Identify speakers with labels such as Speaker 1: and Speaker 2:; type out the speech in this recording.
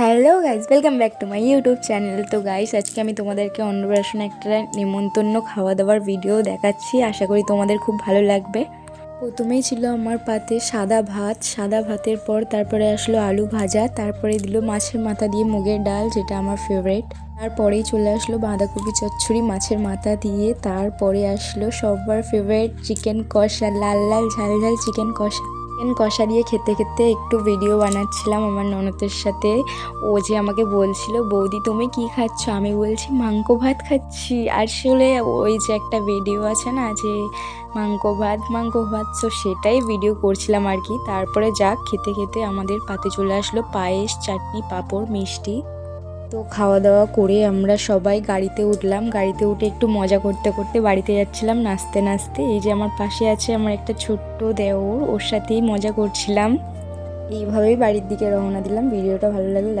Speaker 1: Hello guys welcome back to my YouTube channel তো guys আজকে আমি তোমাদেরকে অন্নপ্রাশন একটা নিমন্ত্রণ খাওয়া দাওয়ার ভিডিও দেখাচ্ছি। আশা করি তোমাদের খুব ভালো লাগবে। প্রথমেই ছিল আমার পাতে সাদা ভাত। সাদা ভাতের পর তারপরে আসলো আলু ভাজা। তারপরে দিল মাছের মাথা দিয়ে মুগের ডাল, যেটা আমার ফেভারিট তারপরেই চলে আসলো বাঁধাকপি চচ্চড়ি মাছের মাথা দিয়ে। তারপরে আসলো সবার ফেভারিট চিকেন কষা, লাল লাল ঝাল ঝাল চিকেন কষা। চিকেন কষা দিয়ে খেতে খেতে একটু ভিডিও বানাচ্ছিলাম আমার ননদের সাথে। ও যে আমাকে বলছিল, বৌদি, তুমি কি খাচ্ছ? আমি বলছি, মাংস ভাত খাচ্ছি। আসলে ওই যে একটা ভিডিও আছে না যে, মাংস ভাত মাংস ভাত। তো সেটাই ভিডিও করছিলাম আর কি। তারপরে যাক, খেতে খেতে আমাদের পাতে চলে আসলো পায়েস, চাটনি, পাঁপড়, মিষ্টি। তো খাওয়া দাওয়া করে আমরা সবাই গাড়িতে উঠলাম। গাড়িতে উঠে একটু মজা করতে করতে বাড়িতে যাচ্ছিলাম নাচতে নাচতে। এই যে আমার পাশে আছে আমার একটা ছোট্ট দেওর, ওর সাথেই মজা করছিলাম। এইভাবেই বাড়ির দিকে রওনা দিলাম। ভিডিওটা ভালো লাগলে